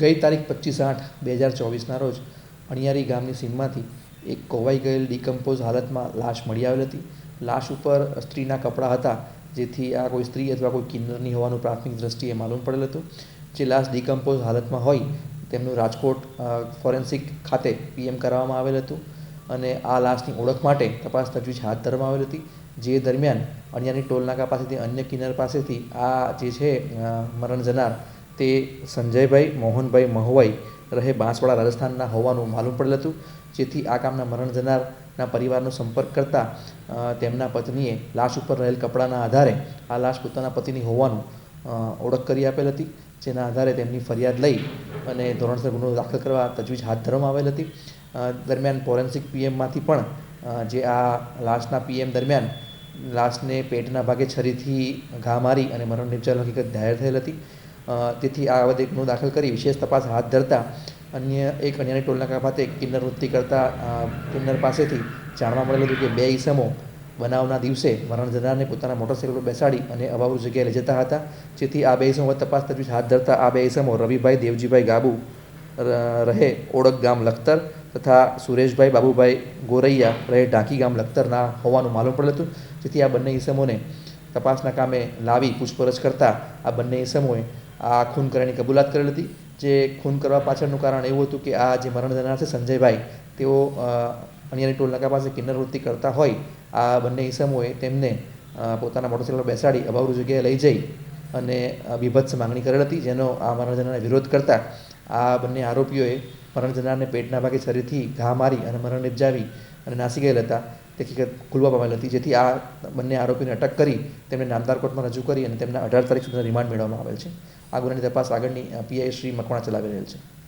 ગઈ તારીખ પચીસ આઠ બે હજાર ચોવીસના રોજ અણિયારી ગામની સીમમાંથી એક કોવાઈ ગયેલ ડિકમ્પોઝ હાલતમાં લાશ મળી આવેલ હતી. લાશ ઉપર સ્ત્રીના કપડાં હતા, જેથી આ કોઈ સ્ત્રી અથવા કોઈ કિન્નરની હોવાનું પ્રાથમિક દ્રષ્ટિએ માલુમ પડેલ હતું. જે લાશ ડિકમ્પોઝ હાલતમાં હોય, તેમનું રાજકોટ ફોરેન્સિક ખાતે પીએમ કરાવવામાં આવેલ હતું અને આ લાશની ઓળખ માટે તપાસ તજવીજ હાથ ધરવામાં આવેલ હતી. જે દરમિયાન અણિયાની ટોલનાકા પાસેથી અન્ય કિન્નર પાસેથી આ જે છે મરણ જનાર તે સંજયભાઈ, મોહનભાઈ, મહુવાઈ રહે બાંસવાડા રાજસ્થાનના હોવાનું માલુમ પડેલ હતું. જેથી આ કામના મરણ જનારના પરિવારનો સંપર્ક કરતા તેમના પત્નીએ લાશ ઉપર રહેલ કપડાના આધારે આ લાશ પોતાના પતિની હોવાનું ઓળખ કરી આપેલ હતી. જેના આધારે તેમની ફરિયાદ લઈ અને ધોરણસર ગુનો દાખલ કરવા તજવીજ હાથ ધરવામાં આવેલ હતી. દરમિયાન ફોરેન્સિક પીએમમાંથી પણ જે આ લાશના પીએમ દરમિયાન લાશને પેટના ભાગે છરીથી ઘા મારી અને મરણ નિપજાવવાની હકીકત જાહેર થયેલ હતી. તેથી આ બાબતે ગુનો દાખલ કરી વિશેષ તપાસ હાથ ધરતા અન્ય એક અન્યની ટોલનાકા ખાતે કિન્નર વૃત્તિ કરતા કિન્નર પાસેથી જાણવા મળેલું હતું કે બે ઈસમો બનાવના દિવસે મરણ જનારને પોતાના મોટરસાઇકલ પર બેસાડી અને અભાવ જગ્યાએ લઈ જતા હતા. જેથી આ બે ઈસમો તપાસ તજવીજ હાથ ધરતા આ બે ઈસમો રવિભાઈ, દેવજીભાઈ ગાબુ રહે ઓળખ ગામ લખતર તથા સુરેશભાઈ, બાબુભાઈ ગોરૈયા રહે ઢાંકી ગામ લખતરના હોવાનું માલુમ પડેલ હતું. જેથી આ બંને ઈસમોને તપાસના કામે લાવી પૂછપરછ કરતા આ બંને ઈસમોએ આ ખૂન કરવાની કબૂલાત કરેલ હતી. જે ખૂન કરવા પાછળનું કારણ એવું હતું કે આ જે મરણ જનાર છે સંજયભાઈ, તેઓ અણિયાની ટોલનાકા પાસે કિન્નર વૃત્તિ કરતા હોય, આ બંને ઈસમોએ તેમને પોતાના મોટરસાઇકલ બેસાડી અભાવરૂ જગ્યાએ લઈ જઈ અને બીભત્સ માંગણી કરેલ હતી, જેનો આ મરણ જનારને વિરોધ કરતા આ બંને આરોપીઓએ મરણ જનારને પેટના ભાગે શરીરથી ઘા મારી અને મરણ નિપજાવી અને નાસી ગયેલ હતા હકીકત ખુલવા પામેલ હતી. જેથી આ બંને આરોપીને અટક કરી તેમને નામદાર કોર્ટમાં રજૂ કરી અને તેમના અઢાર તારીખ સુધીના રિમાન્ડ મેળવવામાં આવેલ છે. આ ગુનાની તપાસ આગળની પીઆઈ શ્રી મકવાણા ચલાવી રહેલ છે.